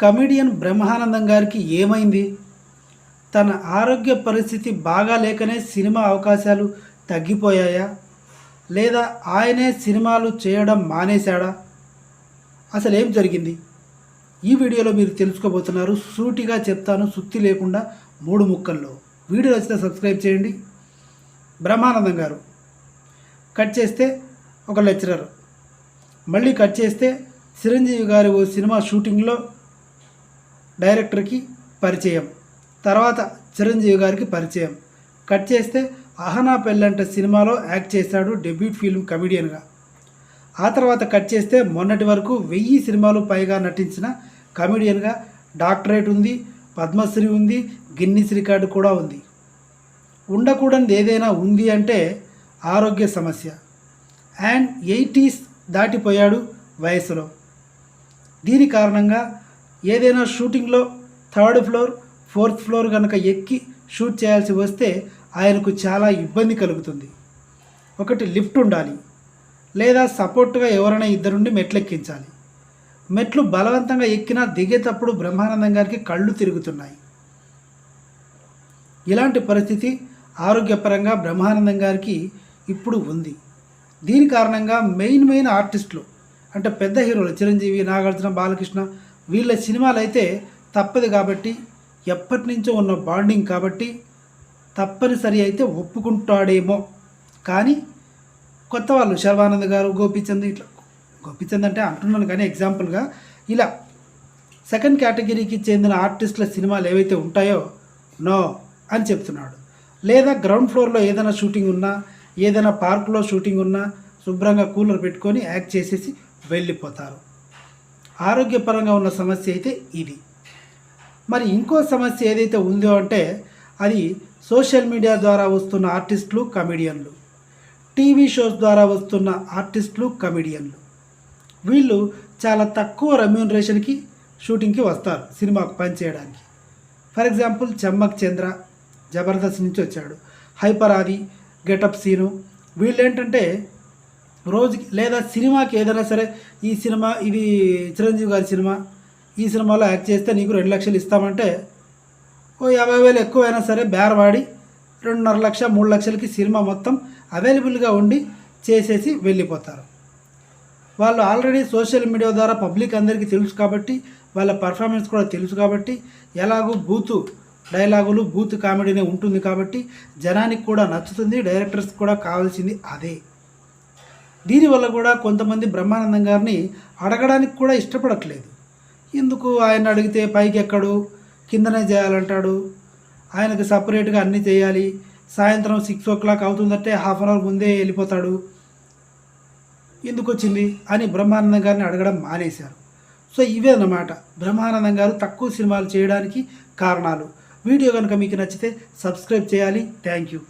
Comedian Brahmanandam గారికి ఏమైంది? తన ఆరోగ్య పరిస్థితి బాగా లేకనే సినిమా అవకాశాలు తగ్గిపోయాయా? లేదా ఆయనే సినిమాలు చేయడం మానేశాడా? అసలు ఏం జరిగింది? ఈ వీడియోలో మీరు తెలుసుకోబోతున్నారు సూటిగా చెప్తాను సుత్తి లేకుండా మూడు ముక్కల్లో. వీడియో నచ్చితే సబ్స్క్రైబ్ చేయండి. బ్రహ్మానందం గారు. కట్ చేస్తే ఒక లెక్చరర్. మళ్ళీ కట్ చేస్తే చిరంజీవి గారు ఓ సినిమా షూటింగ్లో డైరెక్టర్కి పరిచయం తర్వాత చిరంజీవి గారికి పరిచయం. కట్ చేస్తే అహనా పెళ్ళంట సినిమాలో యాక్ట్ చేశాడు డెబ్యూట్ ఫిల్మ్ కమెడియన్గా. ఆ తర్వాత కట్ చేస్తే మొన్నటి వరకు వెయ్యి సినిమాలు పైగా నటించిన కమెడియన్గా డాక్టరేట్ ఉంది పద్మశ్రీ ఉంది గిన్నిస్ రికార్డు కూడా ఉంది. ఉండకూడనిది ఏదైనా ఉంది అంటే ఆరోగ్య సమస్య. అండ్ ఎయిటీస్ దాటిపోయాడు వయసులో. దీని కారణంగా ఏదైనా షూటింగ్లో థర్డ్ ఫ్లోర్ ఫోర్త్ ఫ్లోర్ కనుక ఎక్కి షూట్ చేయాల్సి వస్తే ఆయనకు చాలా ఇబ్బంది కలుగుతుంది. ఒకటి లిఫ్ట్ ఉండాలి లేదా సపోర్ట్గా ఎవరైనా ఇద్దరుండి మెట్లెక్కించాలి. మెట్లు బలవంతంగా ఎక్కినా దిగేటప్పుడు బ్రహ్మానందం గారికి కళ్ళు తిరుగుతున్నాయి. ఇలాంటి పరిస్థితి ఆరోగ్యపరంగా బ్రహ్మానందం గారికి ఇప్పుడు ఉంది. దీని కారణంగా మెయిన్ మెయిన్ ఆర్టిస్టులు అంటే పెద్ద హీరోలు చిరంజీవి నాగార్జున బాలకృష్ణ వీళ్ళ సినిమాలు అయితే తప్పదు కాబట్టి ఎప్పటి నుంచో ఉన్న బాండింగ్ కాబట్టి తప్పనిసరి అయితే ఒప్పుకుంటాడేమో. కానీ కొత్త వాళ్ళు శర్వానంద్ గారు గోపీచంద్ ఇట్లా గోపీచంద్ అంటే అంటున్నాను కానీ ఎగ్జాంపుల్గా ఇలా సెకండ్ కేటగిరీకి చెందిన ఆర్టిస్టుల సినిమాలు ఏవైతే ఉంటాయో నో అని చెప్తున్నాడు. లేదా గ్రౌండ్ ఫ్లోర్లో ఏదైనా షూటింగ్ ఉన్నా ఏదైనా పార్కులో షూటింగ్ ఉన్నా శుభ్రంగా కూలర్ పెట్టుకొని యాక్ట్ చేసేసి వెళ్ళిపోతారు. ఆరోగ్యపరంగా ఉన్న సమస్య అయితే ఇది. మరి ఇంకో సమస్య ఏదైతే ఉందో అంటే అది సోషల్ మీడియా ద్వారా వస్తున్న ఆర్టిస్టులు కమెడియన్లు. టీవీ షోస్ ద్వారా వస్తున్న ఆర్టిస్టులు కమెడియన్లు. వీళ్ళు చాలా తక్కువ రెమ్యూనరేషన్కి షూటింగ్కి వస్తారు సినిమాకు పనిచేయడానికి. ఫర్ ఎగ్జాంపుల్ చెమ్మక్ చంద్ర జబర్దస్త్ నుంచి వచ్చాడు. హైపర్ ఆది గెటప్ సీను. వీళ్ళు ఏంటంటే రోజుకి లేదా సినిమాకి ఏదైనా సరే ఈ సినిమా ఇది చిరంజీవి గారి సినిమా ఈ సినిమాలో యాక్ట్ చేస్తే నీకు రెండు లక్షలు ఇస్తామంటే ఓ యాభై వేలు ఎక్కువైనా సరే బేరవాడి రెండున్నర లక్ష మూడు లక్షలకి సినిమా మొత్తం అవైలబుల్గా ఉండి చేసేసి వెళ్ళిపోతారు. వాళ్ళు ఆల్రెడీ సోషల్ మీడియా ద్వారా పబ్లిక్ అందరికీ తెలుసు కాబట్టి వాళ్ళ పర్ఫార్మెన్స్ కూడా తెలుసు కాబట్టి ఎలాగూ బూతు డైలాగులు బూత్ కామెడీనే ఉంటుంది కాబట్టి జనానికి కూడా నచ్చుతుంది డైరెక్టర్స్ కూడా కావాల్సింది అదే. దీనివల్ల కూడా కొంతమంది బ్రహ్మానందం గారిని అడగడానికి కూడా ఇష్టపడట్లేదు. ఎందుకు ఆయన అడిగితే పైకి ఎక్కడు? కిందనే చేయాలంటాడు. ఆయనకు సపరేట్గా అన్నీ చేయాలి. సాయంత్రం సిక్స్ ఓ క్లాక్ అవుతుందంటే హాఫ్ అన్ అవర్ ముందే వెళ్ళిపోతాడు. ఎందుకు వచ్చింది అని బ్రహ్మానందం గారిని అడగడం మానేశారు. సో ఇవే అన్నమాట బ్రహ్మానందం గారు తక్కువ సినిమాలు చేయడానికి కారణాలు. వీడియో కనుక మీకు నచ్చితే సబ్స్క్రైబ్ చేయాలి. Thank you.